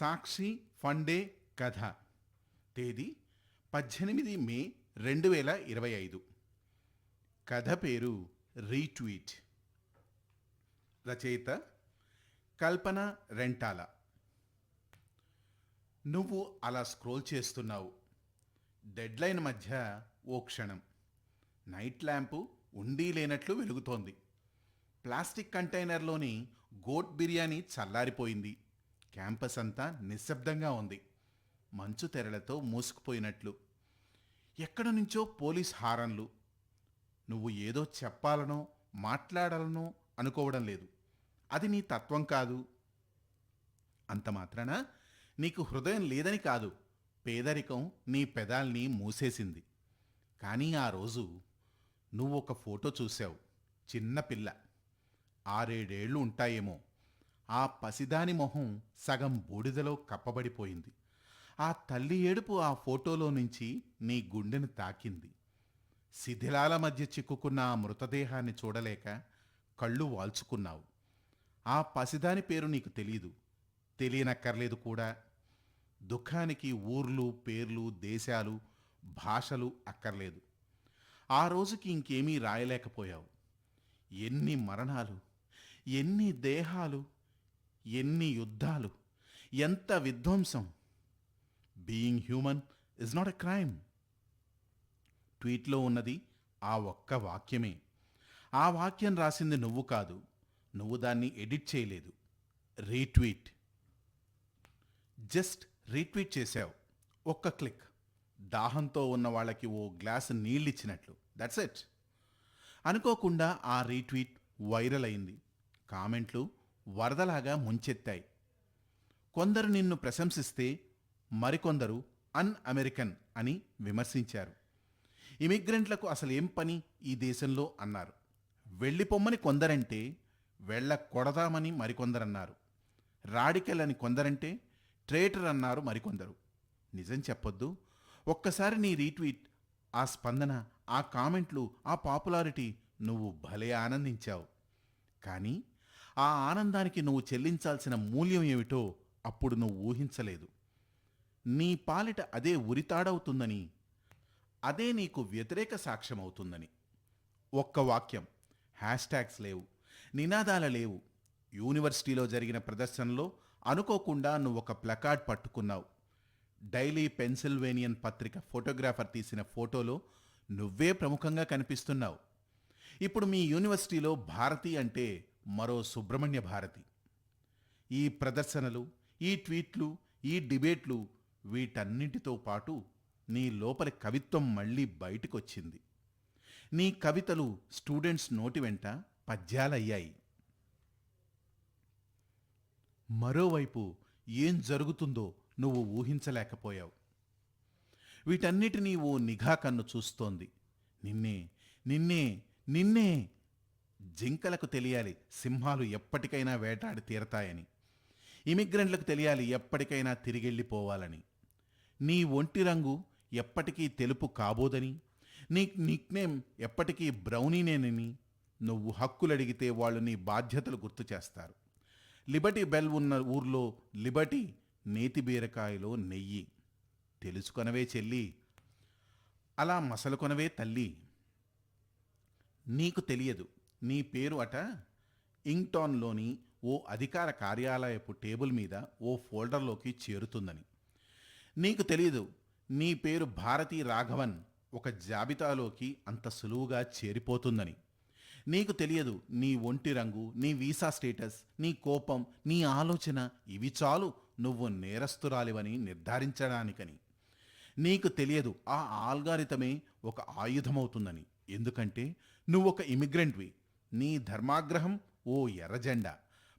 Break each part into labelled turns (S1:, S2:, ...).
S1: సాక్షి funday కథ. తేదీ పద్దెనిమిది మే రెండు వేల ఇరవై ఐదు. కథ పేరు రీట్వీట్. రచయిత కల్పన రెంటాల. నువ్వు అలా స్క్రోల్ చేస్తున్నావు. డెడ్లైన్ మధ్య ఓ క్షణం. నైట్ ల్యాంపు ఉండి లేనట్లు వెలుగుతోంది. ప్లాస్టిక్ కంటైనర్లోని గోట్ బిర్యానీ చల్లారిపోయింది. క్యాంపస్ అంతా నిశ్శబ్దంగా ఉంది. మంచు తెరలతో మూసుకుపోయినట్లు. ఎక్కడ నుంచో పోలీస్ హారన్లు. నువ్వు ఏదో చెప్పాలనో మాట్లాడాలనో అనుకోవడం లేదు. అది నీ తత్వం కాదు. అంత మాత్రాన? నీకు హృదయం లేదని కాదు. పేదరికం నీ పెదాల్ని మూసేసింది. కానీ ఆ రోజు నువ్వు ఒక ఫోటో చూశావు. చిన్నపిల్ల ఆరేడేళ్ళు ఆరేడేళ్ళు ఉంటాయేమో. ఆ పసిదాని మొహం సగం బూడిదలో కప్పబడిపోయింది. ఆ తల్లి ఏడుపు ఆ ఫోటోలో నుంచి నీ గుండెను తాకింది. శిథిలాల మధ్య చిక్కుకున్న ఆ మృతదేహాన్ని చూడలేక కళ్ళు వాల్చుకున్నావు. ఆ పసిదాని పేరు నీకు తెలీదు. తెలియనక్కర్లేదు కూడా. దుఃఖానికి ఊర్లు పేర్లు దేశాలు భాషలు అక్కర్లేదు. ఆ రోజుకి ఇంకేమీ రాయలేకపోయావు. ఎన్ని మరణాలు ఎన్ని దేహాలు ఎన్ని యుద్ధాలు ఎంత విధ్వంసం. Being human is not a crime ట్వీట్లో ఉన్నది ఆ ఒక్క వాక్యమే. ఆ వాక్యం రాసింది నువ్వు కాదు నువ్వు దాన్ని ఎడిట్ చేయలేదు. రీట్వీట్. జస్ట్ రీట్వీట్ చేశావు ఒక్క క్లిక్. దాహంతో ఉన్న వాళ్ళకి ఓ గ్లాసు నీళ్ళిచ్చినట్లు. దట్స్ ఇట్ అనుకోకుండా ఆ రీట్వీట్ వైరల్ అయింది. కామెంట్లు వరదలాగా ముంచెత్తాయి. కొందరు నిన్ను ప్రశంసిస్తే మరికొందరు అన్ అమెరికన్ అని విమర్శించారు. ఇమిగ్రెంట్లకు అసలేం పని ఈ దేశంలో అన్నారు. వెళ్ళిపోమ్మని కొందరంటే వెళ్ళ కొడదామని మరికొందరన్నారు. రాడికల్ అని కొందరంటే ట్రేటర్ అన్నారు మరికొందరు. నిజం చెప్పొద్దు. ఒక్కసారి నీ రీట్వీట్ ఆ స్పందన ఆ కామెంట్లు ఆ పాపులారిటీ నువ్వు భలే ఆనందించావు. కానీ ఆ ఆనందానికి నువ్వు చెల్లించాల్సిన మూల్యం ఏమిటో అప్పుడు నువ్వు ఊహించలేదు. నీ పాలిట అదే ఉరితాడవుతుందని అదే నీకు వ్యతిరేక సాక్ష్యమవుతుందని. ఒక్క వాక్యం హ్యాష్ ట్యాగ్స్ లేవు నినాదాల లేవు. యూనివర్సిటీలో జరిగిన ప్రదర్శనలో అనుకోకుండా నువ్వు ఒక ప్లకార్డ్ పట్టుకున్నావు. డైలీ పెన్సిల్వేనియన్ పత్రిక ఫోటోగ్రాఫర్ తీసిన ఫోటోలో నువ్వే ప్రముఖంగా కనిపిస్తున్నావు. ఇప్పుడు మీ యూనివర్సిటీలో భారతి అంటే మరో సుబ్రహ్మణ్య భారతి. ఈ ప్రదర్శనలు ఈ ట్వీట్లు ఈ డిబేట్లు వీటన్నింటితో పాటు నీ లోపలి కవిత్వం మళ్ళీ బయటకొచ్చింది. నీ కవితలు స్టూడెంట్స్ నోటి వెంట పద్యాలయ్యాయి. మరోవైపు ఏం జరుగుతుందో నువ్వు ఊహించలేకపోయావు. వీటన్నిటినీ ఓ నిఘా కన్ను చూస్తోంది. నిన్నే నిన్నే నిన్నే జింకలకు తెలియాలి సింహాలు ఎప్పటికైనా వేటాడి తీరతాయని. ఇమిగ్రెంట్లకు తెలియాలి ఎప్పటికైనా తిరిగెళ్ళిపోవాలని. నీ ఒంటి రంగు ఎప్పటికీ తెలుపు కాబోదని నీ నిక్నేమ్ ఎప్పటికీ బ్రౌనీనేనని నువ్వు హక్కులడిగితే వాళ్ళు నీ బాధ్యతలు గుర్తు చేస్తారు. లిబర్టీ బెల్ ఉన్న ఊర్లో లిబర్టీ నేతి బీరకాయలో నెయ్యి. తెలుసుకొనవే చెల్లి. అలా మసలుకొనవే తల్లి. నీకు తెలియదు. నీ పేరు అట ఇంగ్టాన్లోని ఓ అధికార కార్యాలయపు టేబుల్ మీద ఓ ఫోల్డర్లోకి చేరుతుందని. నీకు తెలియదు నీ పేరు భారతీ రాఘవన్. ఒక జాబితాలోకి అంత సులువుగా చేరిపోతుందని. నీకు తెలియదు నీ ఒంటి రంగు నీ వీసా స్టేటస్ నీ కోపం నీ ఆలోచన ఇవి చాలు నువ్వు నేరస్తురాలివని నిర్ధారించడానికని. నీకు తెలియదు ఆ ఆల్గారితమే ఒక ఆయుధమవుతుందని. ఎందుకంటే నువ్వొక ఇమిగ్రెంట్వి. నీ ధర్మాగ్రహం ఓ ఎర్రజెండా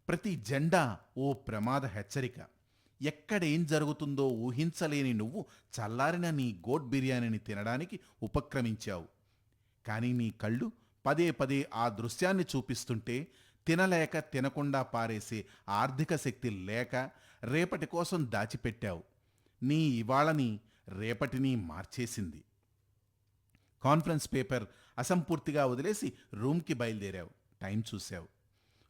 S1: ప్రతి జెండా ఓ ప్రమాద హెచ్చరిక. ఎక్కడేం జరుగుతుందో ఊహించలేని నువ్వు చల్లారిన నీ గోట్ బిర్యానీని తినడానికి ఉపక్రమించావు. కానీ నీ కళ్ళు పదే పదే ఆ దృశ్యాన్ని చూపిస్తుంటే తినలేక తినకుండా పారేసే ఆర్థిక శక్తి లేక రేపటి కోసం దాచిపెట్టావు. నీ ఇవాళని రేపటిని మార్చేసింది. కాన్ఫరెన్స్ పేపర్ అసంపూర్తిగా వదిలేసి రూమ్కి బయలుదేరావు. టైం చూశావు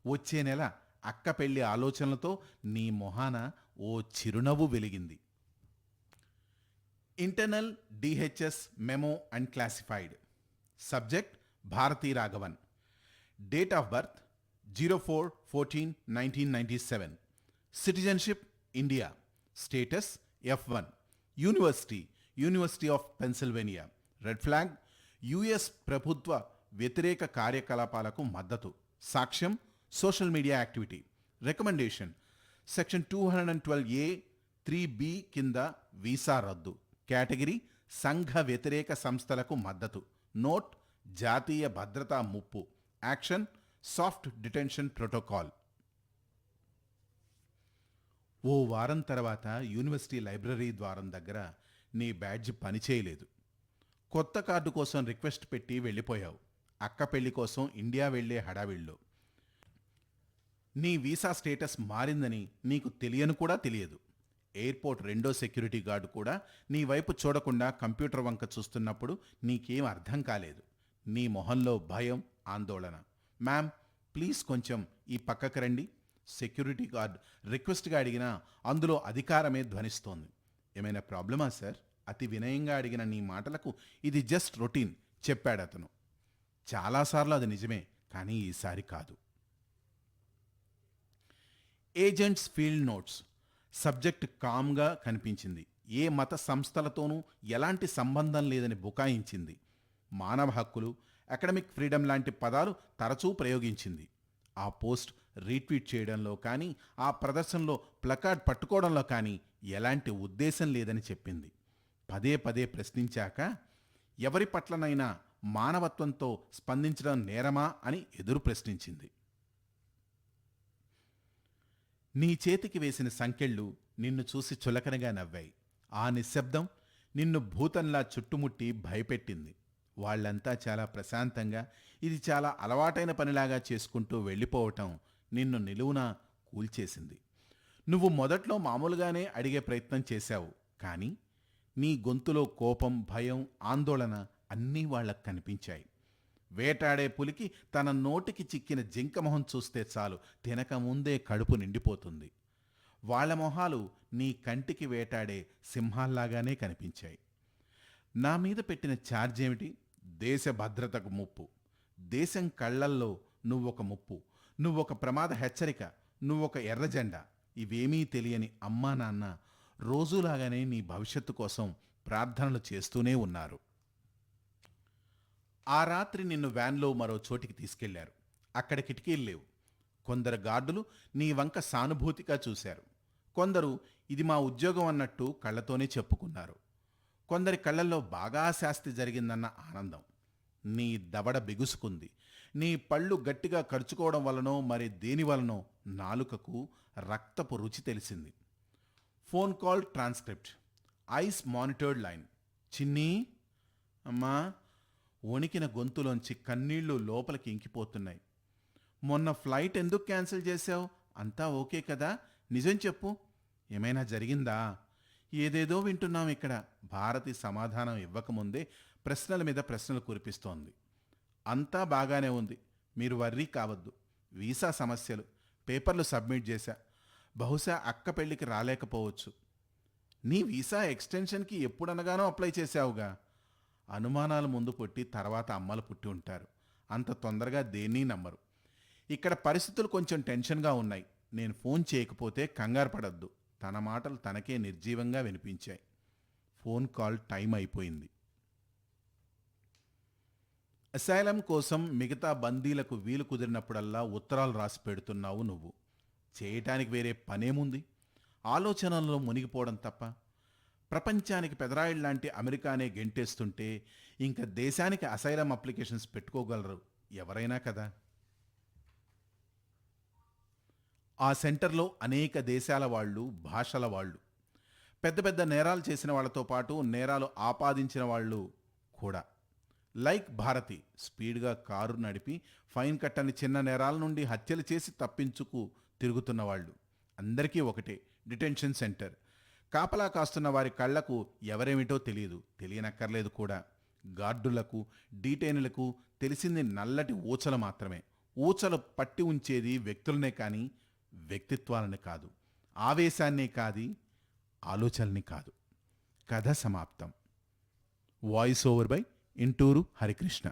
S1: వచ్చే నెల అక్క పెళ్ళి ఆలోచనలతో నీ మొహాన ఓ చిరునవ్వు వెలిగింది. Internal DHS memo and classified. Subject Bharati Raghavan. Date of birth zero four fourteen nineteen ninety seven. Citizenship India. Status F one. University. University of Pennsylvania. Red flag US ప్రభుత్వ వ్యతిరేక కార్యకలాపాలకు మద్దతు. సాక్ష్యం social media activity. Recommendation section two hundred and twelve A three B కింద visa రద్దు. Category సంఘ వ్యతిరేక సంస్థలకు మద్దతు. నోట్ జాతీయ భద్రతా ముప్పు. Action soft detention protocol. ఓ వారం తర్వాత యూనివర్సిటీ లైబ్రరీ ద్వారం దగ్గర నీ బ్యాడ్జ్ పనిచేయలేదు. కొత్త కార్డు కోసం రిక్వెస్ట్ పెట్టి వెళ్ళిపోయావు. అక్క పెళ్ళి కోసం ఇండియా వెళ్ళే హడావిళ్ళు నీ వీసా స్టేటస్ మారిందని నీకు తెలియను కూడా తెలియదు. ఎయిర్పోర్ట్ రెండో సెక్యూరిటీ గార్డు కూడా నీ వైపు చూడకుండా కంప్యూటర్ వంక చూస్తున్నప్పుడు నీకేం అర్థం కాలేదు. నీ మొహంలో భయం ఆందోళన. మ్యామ్ ప్లీజ్ కొంచెం ఈ పక్కకు రండి. సెక్యూరిటీ గార్డ్ రిక్వెస్ట్గా అడిగినా అందులో అధికారమే ధ్వనిస్తోంది. ఏమైనా ప్రాబ్లమా సార్? అతి వినయంగా అడిగిన నీ మాటలకు ఇది జస్ట్ రొటీన్ చెప్పాడతను చాలాసార్లు అది నిజమే కానీ ఈసారి కాదు. Agents field notes. సబ్జెక్ట్ కామ్గా కనిపించింది. ఏ మత సంస్థలతోనూ ఎలాంటి సంబంధం లేదని బుకాయించింది. మానవ హక్కులు అకాడమిక్ ఫ్రీడమ్ లాంటి పదాలు తరచూ ప్రయోగించింది. ఆ పోస్ట్ రీట్వీట్ చేయడంలో కానీ ఆ ప్రదర్శనలో ప్లకార్డ్ పట్టుకోవడంలో కానీ ఎలాంటి ఉద్దేశం లేదని చెప్పింది. పదే పదే ప్రశ్నించాక ఎవరి పట్లనైనా మానవత్వంతో స్పందించడం నేరమా అని ఎదురు ప్రశ్నించింది. నీ చేతికి వేసిన సంకెళ్ళు నిన్ను చూసి చులకనగా నవ్వాయి. ఆ నిశ్శబ్దం నిన్ను భూతంలా చుట్టుముట్టి భయపెట్టింది. వాళ్ళంతా చాలా ప్రశాంతంగా ఇది చాలా అలవాటైన పనిలాగా చేసుకుంటూ వెళ్ళిపోవటం నిన్ను నిలువున కూల్చేసింది. నువ్వు మొదట్లో మామూలుగానే అడిగే ప్రయత్నం చేశావు కానీ నీ గొంతులో కోపం భయం ఆందోళన అన్నీ వాళ్ళకు కనిపించాయి. వేటాడే పులికి తన నోటికి చిక్కిన జింక మొహం చూస్తే చాలు తినక ముందే కడుపు నిండిపోతుంది. వాళ్ళ మొహాలు నీ కంటికి వేటాడే సింహాల్లాగానే కనిపించాయి. నా మీద పెట్టిన ఛార్జ్ ఏమిటి? దేశ భద్రతకు ముప్పు. దేశం కళ్ళల్లో నువ్వొక ముప్పు. నువ్వొక ప్రమాద హెచ్చరిక. నువ్వొక ఎర్రజెండా. ఇవేమీ తెలియని అమ్మా నాన్న రోజులాగానే నీ భవిష్యత్తు కోసం ప్రార్థనలు చేస్తూనే ఉన్నారు. ఆ రాత్రి నిన్ను వ్యాన్లో మరో చోటికి తీసుకెళ్ళారు. అక్కడ కిటికీలు లేవు. కొందరు గార్డులు నీ వంక సానుభూతిగా చూశారు. కొందరు ఇది మా ఉద్యోగం అన్నట్టు కళ్ళతోనే చెప్పుకున్నారు. కొందరి కళ్ళల్లో బాగా శాస్తి జరిగిందన్న ఆనందం. నీ దవడ బిగుసుకుంది. నీ పళ్ళు గట్టిగా ఖర్చుకోవడం వలనో మరి దేని వలనో నాలుకకు రక్తపు రుచి తెలిసింది. Phone call transcript. ICE monitored line. Chinni అమ్మా వణికిన గొంతులోంచి కన్నీళ్ళు లోపలికి ఇంకిపోతున్నాయి. మొన్న ఫ్లైట్ ఎందుకు క్యాన్సిల్ చేశావు? అంతా ఓకే కదా? నిజం చెప్పు. ఏమైనా జరిగిందా? ఏదేదో వింటున్నాం ఇక్కడ. భారతి సమాధానం ఇవ్వకముందే ప్రశ్నల మీద ప్రశ్నలు కురిపిస్తోంది. అంతా బాగానే ఉంది. మీరు వర్రీ కావద్దు. వీసా సమస్యలు. పేపర్లు సబ్మిట్ చేశా. బహుశా అక్క పెళ్ళికి రాలేకపోవచ్చు. నీ వీసా ఎక్స్టెన్షన్కి ఎప్పుడనగానో అప్లై చేశావుగా. అనుమానాలు ముందు పుట్టి తర్వాత అమ్మలు పుట్టి ఉంటారు. అంత తొందరగా దేన్నీ నమ్మరు. ఇక్కడ పరిస్థితులు కొంచెం టెన్షన్గా ఉన్నాయి. నేను ఫోన్ చేయకపోతే కంగారు పడద్దు. తన మాటలు తనకే నిర్జీవంగా వినిపించాయి. ఫోన్ కాల్ టైం అయిపోయింది. అసైలం కోసం మిగతా బందీలకు వీలు కుదిరినప్పుడల్లా ఉత్తరాలు రాసి పెడుతున్నావు నువ్వు. చేయటానికి వేరే పనేముంది? ఆలోచనల్లో మునిగిపోవడం తప్ప ప్రపంచానికి పెదరాయిల్లాంటి అమెరికానే గెంటేస్తుంటే ఇంకా దేశానికి అసైలం అప్లికేషన్స్ పెట్టుకోగలరు ఎవరైనా కదా? ఆ సెంటర్లో అనేక దేశాల వాళ్ళు భాషల వాళ్ళు పెద్ద పెద్ద నేరాలు చేసిన వాళ్ళతో పాటు నేరాలు ఆపాదించిన వాళ్ళు కూడా. లైక్ భారతి స్పీడ్గా కారు నడిపి ఫైన్ కట్టని చిన్న నేరాల నుండి హత్యలు చేసి తప్పించుకు తిరుగుతున్న వాళ్ళు అందరికీ ఒకటే డిటెన్షన్ సెంటర్. కాపలా కాస్తున్న వారి కళ్ళకు ఎవరేమిటో తెలియదు తెలియనక్కర్లేదు కూడా. గార్డులకు డీటైనులకు తెలిసింది నల్లటి ఊచలు మాత్రమే. ఊచలు పట్టి ఉంచేది వ్యక్తులనే కానీ వ్యక్తిత్వాలని కాదు. ఆవేశాన్నే కాదు ఆలోచనని కాదు. కథ సమాప్తం. Voice over by Inturu Harikrishna.